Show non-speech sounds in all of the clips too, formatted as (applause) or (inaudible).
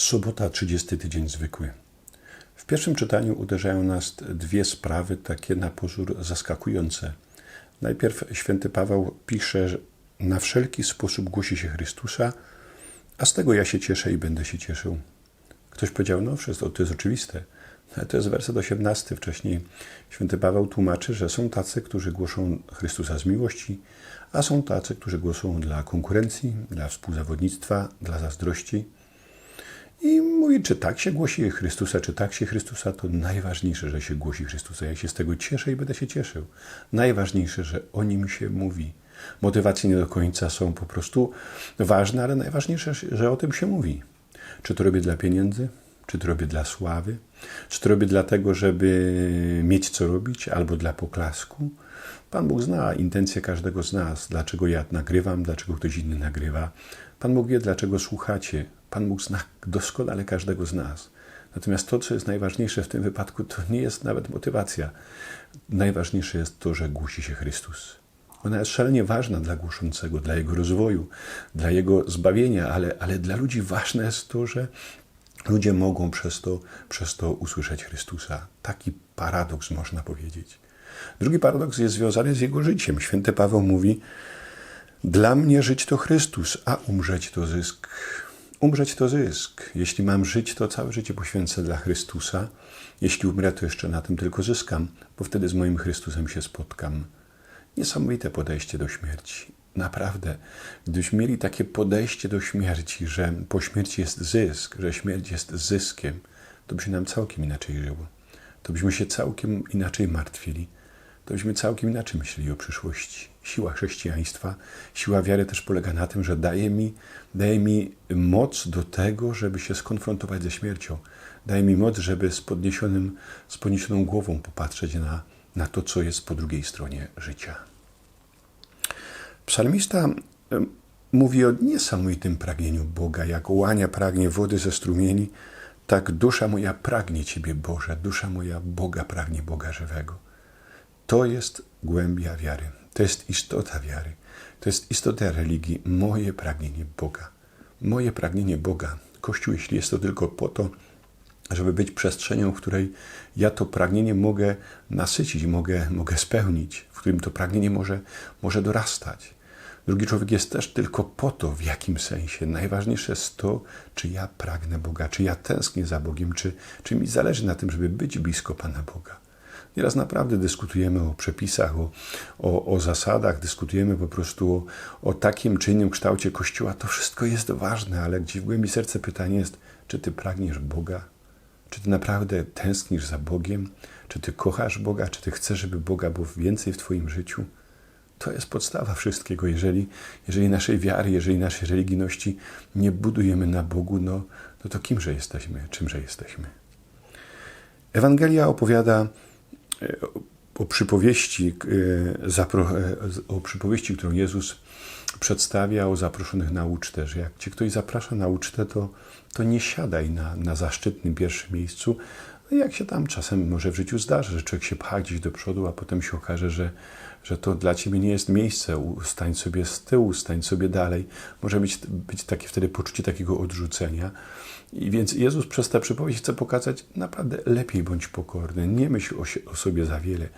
Sobota, 30 tydzień zwykły. W pierwszym czytaniu uderzają nas dwie sprawy takie na pozór zaskakujące. Najpierw święty Paweł pisze, że na wszelki sposób głosi się Chrystusa, a z tego ja się cieszę i będę się cieszył. Ktoś powiedział, no wszystko, to jest oczywiste. Ale to jest werset 18. Wcześniej święty Paweł tłumaczy, że są tacy, którzy głoszą Chrystusa z miłości, a są tacy, którzy głoszą dla konkurencji, dla współzawodnictwa, dla zazdrości. I mówi, czy tak się głosi Chrystusa, czy tak się Chrystusa, to najważniejsze, że się głosi Chrystusa. Ja się z tego cieszę i będę się cieszył. Najważniejsze, że o nim się mówi. Motywacje nie do końca są po prostu ważne, ale najważniejsze, że o tym się mówi. Czy to robię dla pieniędzy, czy to robię dla sławy, czy to robię dlatego, żeby mieć co robić, albo dla poklasku. Pan Bóg zna intencje każdego z nas, dlaczego ja nagrywam, dlaczego ktoś inny nagrywa. Pan Bóg wie, dlaczego słuchacie. Pan Bóg zna doskonale każdego z nas. Natomiast to, co jest najważniejsze w tym wypadku, to nie jest nawet motywacja. Najważniejsze jest to, że głosi się Chrystus. Ona jest szalenie ważna dla głoszącego, dla jego rozwoju, dla jego zbawienia, ale, ale dla ludzi ważne jest to, że ludzie mogą przez to, przez to usłyszeć Chrystusa. Taki paradoks można powiedzieć. Drugi paradoks jest związany z jego życiem. Święty Paweł mówi: Dla mnie żyć to Chrystus, a umrzeć to zysk. Umrzeć to zysk. Jeśli mam żyć, to całe życie poświęcę dla Chrystusa. Jeśli umrę, to jeszcze na tym tylko zyskam, bo wtedy z moim Chrystusem się spotkam. Niesamowite podejście do śmierci. Naprawdę, gdybyśmy mieli takie podejście do śmierci, że po śmierci jest zysk, że śmierć jest zyskiem, to by się nam całkiem inaczej żyło. To byśmy się całkiem inaczej martwili. To byśmy całkiem inaczej myśleli o przyszłości. Siła chrześcijaństwa, siła wiary też polega na tym, że daje mi, daje mi moc do tego, żeby się skonfrontować ze śmiercią. Daje mi moc, żeby z, podniesionym, z podniesioną głową popatrzeć na, na to, co jest po drugiej stronie życia. Psalmista mówi o niesamowitym pragnieniu Boga. Jak łania pragnie wody ze strumieni, tak dusza moja pragnie Ciebie, Boże. Dusza moja Boga pragnie Boga żywego. To jest głębia wiary. To jest istota wiary. To jest istota religii. Moje pragnienie Boga. Moje pragnienie Boga. Kościół, jeśli jest to tylko po to, żeby być przestrzenią, w której ja to pragnienie mogę nasycić, mogę, mogę spełnić, w którym to pragnienie może, może dorastać. Drugi człowiek jest też tylko po to, w jakim sensie. Najważniejsze jest to, czy ja pragnę Boga, czy ja tęsknię za Bogiem, czy, czy mi zależy na tym, żeby być blisko Pana Boga. Nieraz naprawdę dyskutujemy o przepisach, o, o, o zasadach, dyskutujemy po prostu o, o takim czy innym kształcie Kościoła. To wszystko jest ważne, ale gdzieś w głębi serca pytanie jest, czy Ty pragniesz Boga? Czy Ty naprawdę tęsknisz za Bogiem? Czy Ty kochasz Boga? Czy Ty chcesz, żeby Boga było więcej w Twoim życiu? To jest podstawa wszystkiego. Jeżeli, jeżeli naszej wiary, jeżeli naszej religijności nie budujemy na Bogu, no, no to kimże jesteśmy, czymże jesteśmy? Ewangelia opowiada o przypowieści, o przypowieści, którą Jezus przedstawia o zaproszonych na ucztę, że jak cię ktoś zaprasza na ucztę, to, to nie siadaj na, na zaszczytnym pierwszym miejscu. No jak się tam czasem może w życiu zdarzy, że człowiek się pcha gdzieś do przodu, a potem się okaże, że, że to dla ciebie nie jest miejsce. Stań sobie z tyłu, stań sobie dalej. Może być, być takie wtedy poczucie takiego odrzucenia. I więc Jezus przez tę przypowieść chce pokazać naprawdę lepiej bądź pokorny. Nie myśl o, o sobie za wiele.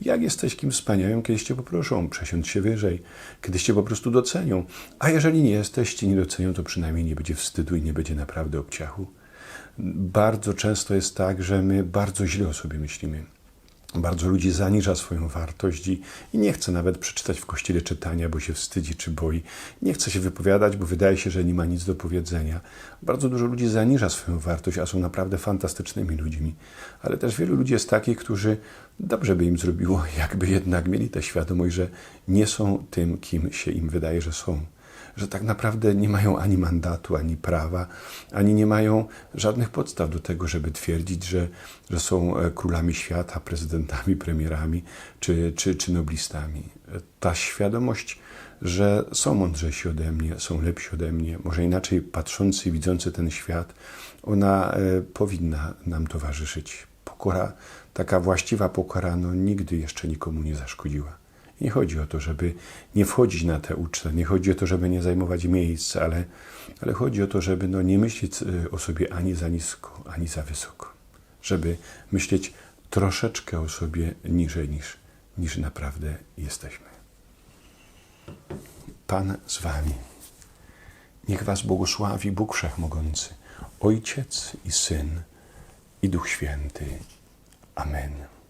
Jak jesteś kim wspaniałym, kiedyś cię poproszą, przesiądź się wyżej, kiedyś cię po prostu docenią. A jeżeli nie jesteś, cię nie docenią, to przynajmniej nie będzie wstydu i nie będzie naprawdę obciachu. Bardzo często jest tak, że my bardzo źle o sobie myślimy. Bardzo ludzi zaniża swoją wartość i, i, nie chce nawet przeczytać w kościele czytania, bo się wstydzi czy boi. Nie chce się wypowiadać, bo wydaje się, że nie ma nic do powiedzenia. Bardzo dużo ludzi zaniża swoją wartość, a są naprawdę fantastycznymi ludźmi. Ale też wielu ludzi jest takich, którzy dobrze by im zrobiło, (laughs) jakby jednak mieli tę świadomość, że nie są tym, kim się im wydaje, że są że tak naprawdę nie mają ani mandatu, ani prawa, ani nie mają żadnych podstaw do tego, żeby twierdzić, że, że są e, królami świata, prezydentami, premierami czy, czy, czy noblistami. Ta świadomość, że są mądrzejsi ode mnie, są lepsi ode mnie, może inaczej patrzący, widzący ten świat, ona e, powinna nam towarzyszyć. Pokora, taka właściwa pokora, no nigdy jeszcze nikomu nie zaszkodziła. Nie chodzi o to, żeby nie wchodzić na tę ucztę, nie chodzi o to, żeby nie zajmować miejsc, ale, ale chodzi o to, żeby no, nie myśleć y, o sobie ani za nisko, ani za wysoko. Żeby myśleć troszeczkę o sobie niżej niż, niż naprawdę jesteśmy. Pan z Wami. Niech Was błogosławi Bóg Wszechmogący, Ojciec i Syn i Duch Święty. Amen.